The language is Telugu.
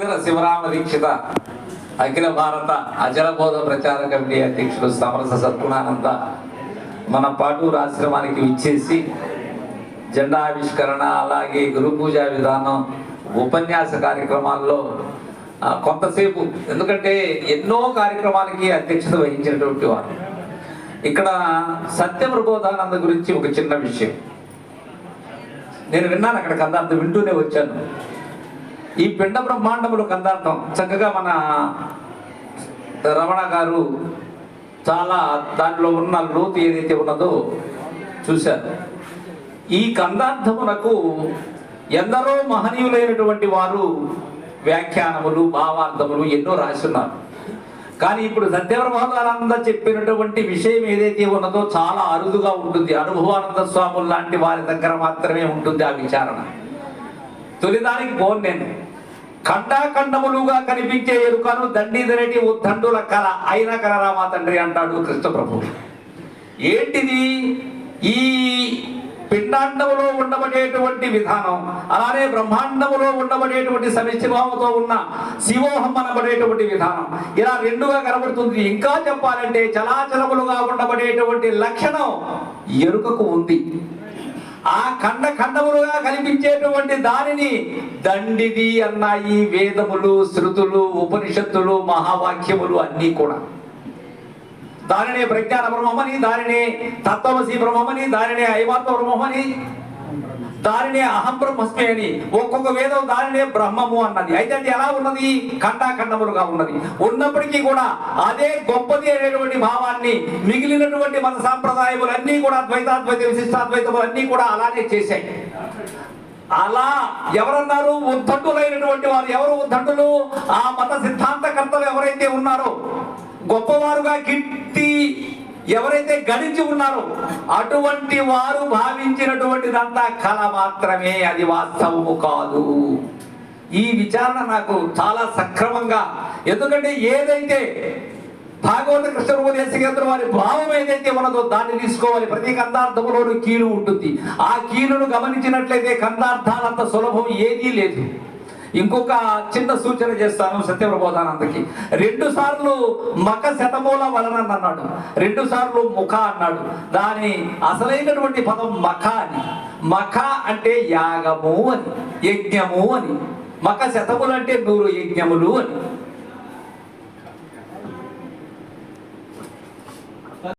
శ్రీధర శివరామ దీక్షిత అఖిల భారత అజల బోధ ప్రచార కమిటీ అధ్యక్షుడు సమరస సత్పునానంద మన పాటూరు ఆశ్రమానికి విచ్చేసి జెండా ఆవిష్కరణ అలాగే గురు పూజా విధానం ఉపన్యాస కార్యక్రమాల్లో కొంతసేపు ఎందుకంటే ఎన్నో కార్యక్రమాలకి అధ్యక్షత వహించినటువంటి వారు. ఇక్కడ సత్య ప్రబోధానంద గురించి ఒక చిన్న విషయం. నేను విన్నాను అక్కడ కదార్థం వింటూనే వచ్చాను. ఈ పిండ బ్రహ్మాండములు కందార్థం. చక్కగా మన రమణ గారు చాలా దానిలో ఉన్న లోతు ఏదైతే ఉన్నదో చూశారు. ఈ కందార్థమునకు ఎందరో మహనీయులైనటువంటి వారు వ్యాఖ్యానములు భావార్థములు ఎన్నో రాస్తున్నారు కానీ ఇప్పుడు సత్యప్రభానంద చెప్పినటువంటి విషయం ఏదైతే ఉన్నదో చాలా అరుదుగా ఉంటుంది. అనుభవానంద స్వాములు లాంటి వారి దగ్గర మాత్రమే ఉంటుంది ఆ విచారణ. తొలిదానికి పోను నేను. ఖండాఖండములుగా కనిపించే ఎరుకను దండిదరటి ఉద్దండుల కళ అయిన కలరా మా తండ్రి అంటాడు కృష్ణప్రభు ఏంటిది? ఈ పిండాండములో ఉండబడేటువంటి విధానం అలానే బ్రహ్మాండములో ఉండబడేటువంటి సమిష్టిభావంతో ఉన్న శివోహం అనబడేటువంటి విధానం. ఇలా రెండుగా కనబడుతుంది. ఇంకా చెప్పాలంటే చలాచలములుగా ఉండబడేటువంటి లక్షణం ఎరుకకు ఉంది. ఆ ఖండ ఖండములుగా కనిపించేటువంటి దానిని దండిది అన్నాయి వేదములు శృతులు ఉపనిషత్తులు మహావాక్యములు అన్నీ కూడా. దానినే ప్రజ్ఞాన బ్రహ్మమని దానినే తత్వమసి బ్రహ్మమని దానినే ఐవాత్మ బ్రహ్మమని దానినే అహం బ్రహ్మస్మి అని ఒక్కొక్క వేదం దానినే బ్రహ్మము అన్నది. అయితే అది ఎలా ఉన్నది? ఖండాఖండములుగా ఉన్నది. ఉన్నప్పటికీ కూడా అదే గొప్పది అనేటువంటి భావాన్ని మిగిలినటువంటి మత సాంప్రదాయములన్నీ కూడా ద్వైతాద్వైత విశిష్టాద్వైతములు అన్నీ కూడా అలానే చేశాయి. అలా ఎవరన్నారు? ఉద్దండులైనటువంటి వారు. ఎవరు ఉద్దండులు ఆ మత సిద్ధాంతకర్తలు ఎవరైతే ఉన్నారో గొప్పవారుగా కీర్తి ఎవరైతే గణించి ఉన్నారో అటువంటి వారు భావించినటువంటిదంతా కళ మాత్రమే అది వాస్తవము కాదు. ఈ విచారణ నాకు చాలా సక్రమంగా ఎందుకంటే ఏదైతే భాగవత కృష్ణోపదేశ కేంద్రం వారి భావం ఏదైతే ఉన్నదో దాన్ని తీసుకోవాలి. ప్రతి కందార్థములోనూ కీలు ఉంటుంది. ఆ కీలును గమనించినట్లయితే కందార్థాలంత సులభం ఏదీ లేదు. ఇంకొక చిన్న సూచన చేస్తాను సత్యప్రబోధానందకి. రెండు సార్లు మక శతమూల వలన అన్నాడు. రెండు సార్లు ముఖ అన్నాడు. దాని అసలైనటువంటి పదం మఖ అని. మఖ అంటే యాగము అని యజ్ఞము అని. మక శతములు అంటే నూరు యజ్ఞములు అని.